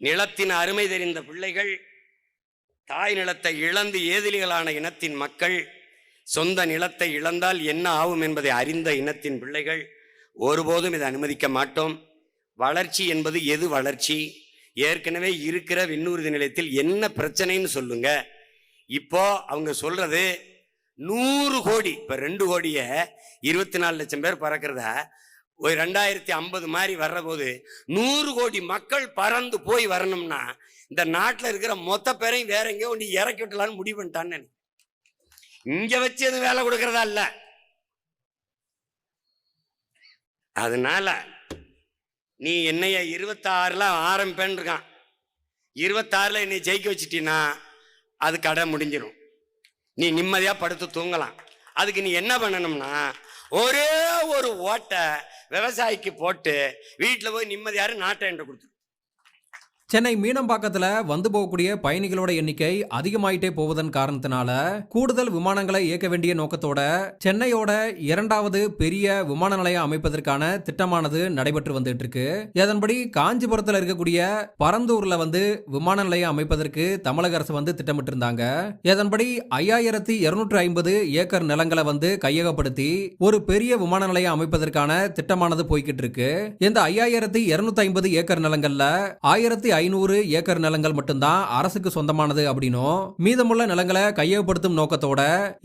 நிலத்தின் அருமை தெரிந்த பிள்ளைகள் தாய் நிலத்தை இழந்து ஏதிலிகளான இனத்தின் மக்கள் சொந்த நிலத்தை இழந்தால் என்ன ஆகும் என்பதை அறிந்த இனத்தின் பிள்ளைகள் ஒருபோதும் இதை அனுமதிக்க மாட்டோம். வளர்ச்சி என்பது எது வளர்ச்சி? ஏற்கனவே இருக்கிற விண்ணூர்தி நிலையத்தில் என்ன பிரச்சனைன்னு சொல்லுங்க. இப்போ அவங்க சொல்றது நூறு கோடி இப்போ ரெண்டு கோடியை இருபத்தி நாலு லட்சம் பேர் பறக்கிறத? ஒரு ரெண்டாயிரத்தி ஐம்பது மாதிரி வர்றபோது நூறு கோடி மக்கள் பறந்து போய் வரணும்னா இந்த நாட்டில் இருக்கிற மொத்த பேரையும் வேற எங்கேயோ நீ இறக்கி விட்டலான்னு முடிவு பண்ணிட்டான்னு இங்கே இங்க வச்சு எதுவும் வேலை கொடுக்கறதா இல்லை. அதனால நீ என்னைய இருபத்தாறுல ஆரம்பிப்பேன்னு இருக்கான். இருபத்தாறுல என்னை ஜெயிக்க வச்சிட்டீன்னா அது கடை முடிஞ்சிடும் நீ நிம்மதியாக படுத்து தூங்கலாம். அதுக்கு நீ என்ன பண்ணணும்னா ஒரே ஒரு ஓட்டை விவசாயிக்கு போட்டு வீட்டில் போய் நிம்மதியாரு நாட்டை என்று கொடுத்துரு சென்னை மீனம்பாக்கத்துல வந்து போகக்கூடிய பயணிகளோட எண்ணிக்கை அதிகமாயிட்டே போவதன் காரணத்தினால கூடுதல் விமானங்களை இயக்க வேண்டிய நோக்கத்தோட சென்னையோட இரண்டாவது பெரிய விமான நிலையம் அமைப்பதற்கான திட்டமானது நடைபெற்று வந்துட்டு இருக்கு. இதன்படி காஞ்சிபுரத்துல இருக்கக்கூடிய பரந்தூர்ல வந்து விமான நிலையம் அமைப்பதற்கு தமிழக அரசு வந்து திட்டமிட்டு இருந்தாங்க ஐயாயிரத்தி இருநூற்றி ஐம்பது ஏக்கர் நிலங்களை வந்து கையகப்படுத்தி ஒரு பெரிய விமான நிலையம் அமைப்பதற்கான திட்டமானது போய்கிட்டு இருக்கு. இந்த ஐயாயிரத்தி இருநூத்தி ஐம்பது ஏக்கர் நிலங்கள்ல ஆயிரத்தி ஐநூறு ஏக்கர் நிலங்கள் மட்டும்தான் அரசுக்கு சொந்தமானது அப்படின்னும் மீதமுள்ள நிலங்களை கையகப்படுத்தும் நோக்கத்தோட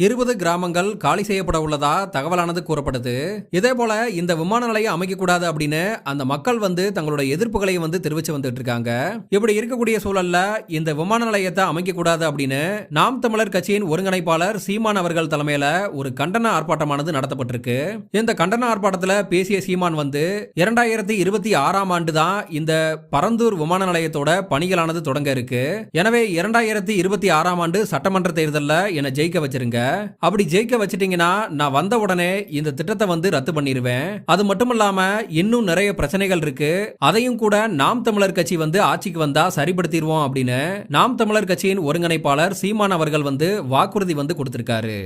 இருபது கிராமங்கள் காலி செய்யப்பட உள்ளதா தகவலானது கூறப்படுது. இதே போல இந்த விமான நிலையம் அமைக்க கூடாது அப்படின்னு அந்த மக்கள் வந்து தங்களோட எதிர்ப்புகளை வந்து தெரிவிச்சு வந்துட்டு இருக்காங்க. இப்படி இருக்கக்கூடிய சூழல்ல இந்த விமான நிலையத்தை அமைக்க கூடாது அப்படின்னு நாம் தமிழர் கட்சியின் ஒருங்கிணைப்பாளர் சீமான் அவர்கள் தலைமையில ஒரு கண்டன ஆர்ப்பாட்டமானது நடத்தப்பட்டிருக்கு. இந்த கண்டன ஆர்ப்பாட்டத்தில் பேசிய சீமான் வந்து இரண்டாயிரத்தி இருபத்தி ஆறாம் ஆண்டு தான் இந்த பரந்தூர் விமான நிலையத்தோட பணிகளானது தொடங்க இருக்கு. எனவே இரண்டாயிரத்தி இருபத்தி ஆறாம் ஆண்டு சட்டமன்ற தேர்தலில் என்னை ஜெயிக்க வச்சிருங்க. அப்படி ஜெயிக்க வச்சிட்டீங்கன்னா நான் வந்த உடனே இந்த திட்டத்தை வந்து ரத்து பண்ணிடுவேன் அது மட்டும் இல்லாம இன்னும் நிறைய பிரச்சனைகள் இருக்கு. அதையும் கூட நாம் தமிழர் கட்சி வந்து ஆட்சிக்கு வந்தா சரிப்படுத்திடுவோம் அப்படின்னு நாம் தமிழர் கட்சியின் ஒருங்கிணைப்பாளர் சீமான் அவர்கள் வந்து வாக்குறுதி வந்து கொடுத்திருக்காரு.